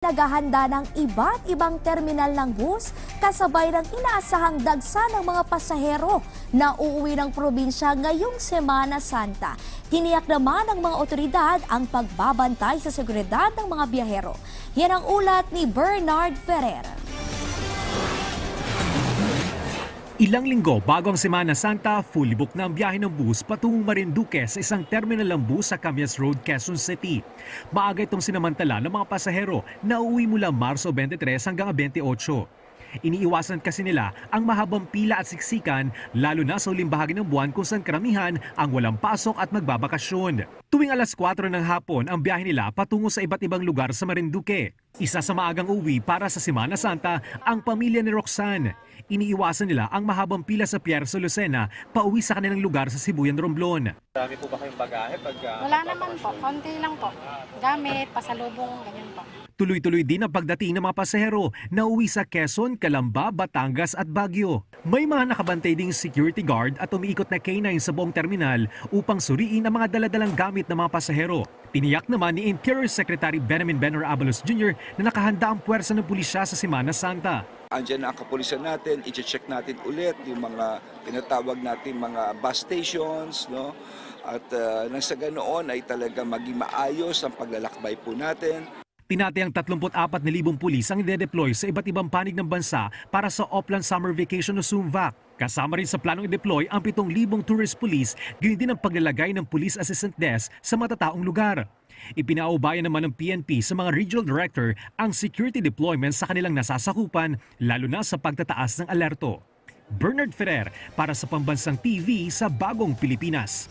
Naghahanda ng iba't ibang terminal ng bus kasabay ng inaasahang dagsa ng mga pasahero na uuwi ng probinsya ngayong Semana Santa. Tiniyak naman ng mga otoridad ang pagbabantay sa seguridad ng mga biyahero. Yan ang ulat ni Bernard Ferrer. Ilang linggo bago ang Semana Santa, fully booked na ang biyahe ng bus patungong Marinduque sa isang terminal ng bus sa Camias Road, Quezon City. Maaga itong sinamantala ng mga pasahero na uwi mula Marso 23 hanggang 28. Iniiwasan kasi nila ang mahabang pila at siksikan lalo na sa uling bahagi ng buwan kung saan karamihan ang walang pasok at magbabakasyon. Tuwing alas 4 ng hapon ang biyahe nila patungo sa iba't ibang lugar sa Marinduque. Isa sa maagang uwi para sa Semana Santa ang pamilya ni Roxanne. Iniiwasan nila ang mahabang pila sa Pierre Lucena pauwi sa kanilang lugar sa Sibuyan, Romblon. Marami po ba kayong bagahe pag ah, Wala naman po, konti lang po. Gamit, pasalubong, ganyan po. Tuloy-tuloy din ang pagdating ng mga pasahero na uwi sa Quezon, Calamba, Batangas at Baguio. May mga nakabantay ding security guard at umiikot na K9 sa buong terminal upang suriin ang mga daladalang gamit ng mga pasahero. Tiniyak naman ni Interior Secretary Benjamin Benner Abalos Jr. na nakahanda ang puwersa ng pulisya sa Semana Santa. Andyan na ang kapulisan natin, i-check natin ulit yung mga tinatawag natin mga bus stations, no? At uh, nang sa ganoon ay talaga maging maayos ang paglalakbay po natin. Tinatayang 34,000 pulis ang ide-deploy sa iba't ibang panig ng bansa para sa Oplan Summer Vacation o SUMVAC. Kasama rin sa planong i-deploy ang 7,000 tourist police, gayon din ang paglalagay ng Police Assistant Desk sa matataong lugar. Ipinaubayan naman ng PNP sa mga regional director ang security deployment sa kanilang nasasakupan, lalo na sa pagtataas ng alerto. Bernard Ferrer para sa Pambansang TV sa Bagong Pilipinas.